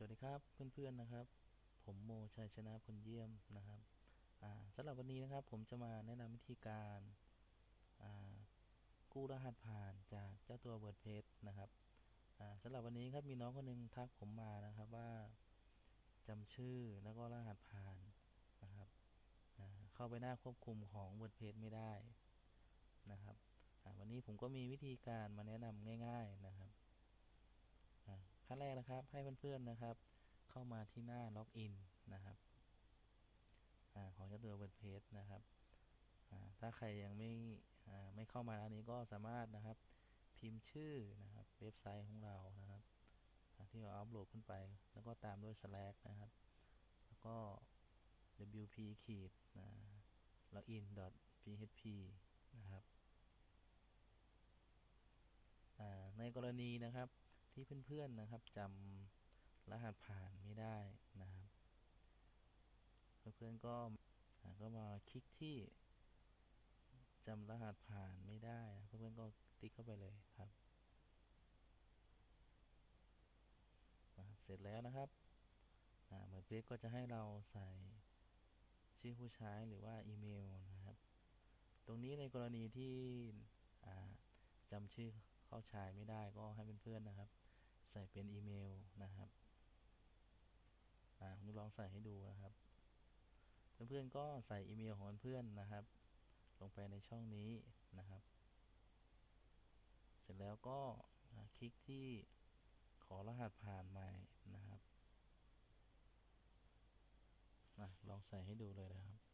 สวัสดีครับเพื่อนๆนะครับ ผมโมชัยชนะพลเยี่ยมนะครับสำหรับวันนี้นะครับ ผมจะมาแนะนำวิธีการกู้รหัสผ่านจากเจ้าตัว WordPress นะครับสำหรับวันนี้ครับมีน้องคนหนึงทักผมมานะครับว่าจำชื่อแล้วก็รหัสผ่านนะครับเข้าไปหน้าควบคุมของ WordPress ไม่ได้นะครับวันนี้ผมก็มีวิธีการมาแนะนำง่าย ๆนะครับ ขั้นแรกนะครับ ให้เพื่อนๆนะครับ เข้ามาที่หน้าล็อกอินนะครับอของเจ้าตัว WordPress นะครับถ้าใครยังไม่ไม่เข้ามาอันนี้ก็สามารถนะครับ พิมพ์ชื่อนะครับ เว็บไซต์ของเรานะครับ ที่เราอัปโหลดขึ้นไป แล้วก็ตามด้วย slash นะครับ แล้วก็ wp ขีด login php นะครับในกรณีนะครับ ที่เพื่อนๆนะครับจำรหัสผ่านไม่ได้นะครับ เพื่อนๆก็ก็มาคลิกที่จำรหัสผ่านไม่ได้นะเพื่อนๆก็ติ๊กเข้าไปเลยครับนะครับเสร็จแล้วนะครับเหมือนเพจก็จะให้เราใส่ชื่อผู้ใช้หรือว่าอีเมลนะครับ ตรงนี้ในกรณีที่อ่าจำชื่อเข้าใช้ไม่ได้ก็ให้เพื่อนๆนะครับ ใส่เป็นอีเมลนะครับอ่าผมลองใส่ให้ดูนะครับ เพื่อนๆก็ใส่อีเมลของเพื่อนนะครับ ลงไปในช่องนี้นะครับ เสร็จแล้วก็คลิกที่ขอรหัสผ่านใหม่นะครับอะลองใส่ให้ดูเลยนะครับ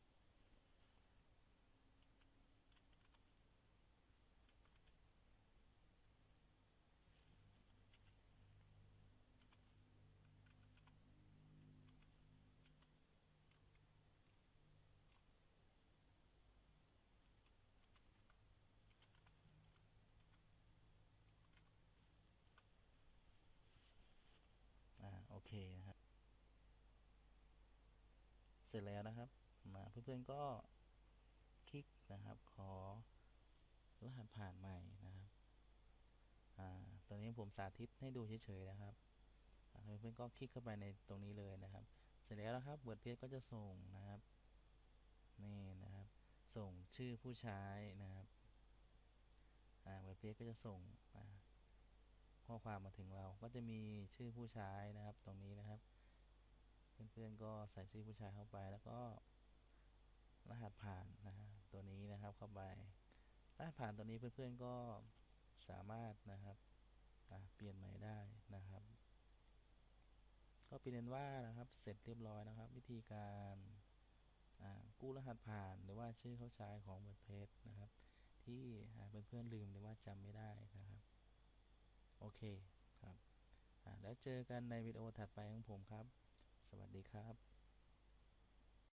นะครับเสร็จแล้วนะครับ มาเพื่อนๆก็คลิกนะครับ ขอรหัสผ่านใหม่นะครับอ่าตอนนี้ผมสาธิตให้ดูเฉยๆนะครับเพื่อนๆก็คลิกเข้าไปในตรงนี้เลยนะครับ เสร็จแล้วนะครับ WordPress ก็จะส่งนะครับนี่นะครับ ส่งชื่อผู้ใช้นะครับอ่า WordPress ก็จะส่งอ่า ข้อความมาถึงเรา ก็จะมีชื่อผู้ใช้นะครับ ตรงนี้นะครับ เพื่อนๆก็ใส่ชื่อผู้ใช้เข้าไป แล้วก็ รหัสผ่านนะฮะตัวนี้นะครับเข้าไปรหัสผ่านตัวนี้เพื่อนๆก็สามารถนะครับเปลี่ยนใหม่ได้นะครับ ก็เป็นว่านะครับ เสร็จเรียบร้อยนะครับ วิธีการกู้รหัสผ่านหรือว่าชื่อเข้าใช้ของ WordPress นะครับ ที่เพื่อนๆลืมหรือว่าจำไม่ได้นะครับ โอเคครับแล้วเจอกันในวิดีโอถัดไปของผมครับ สวัสดีครับ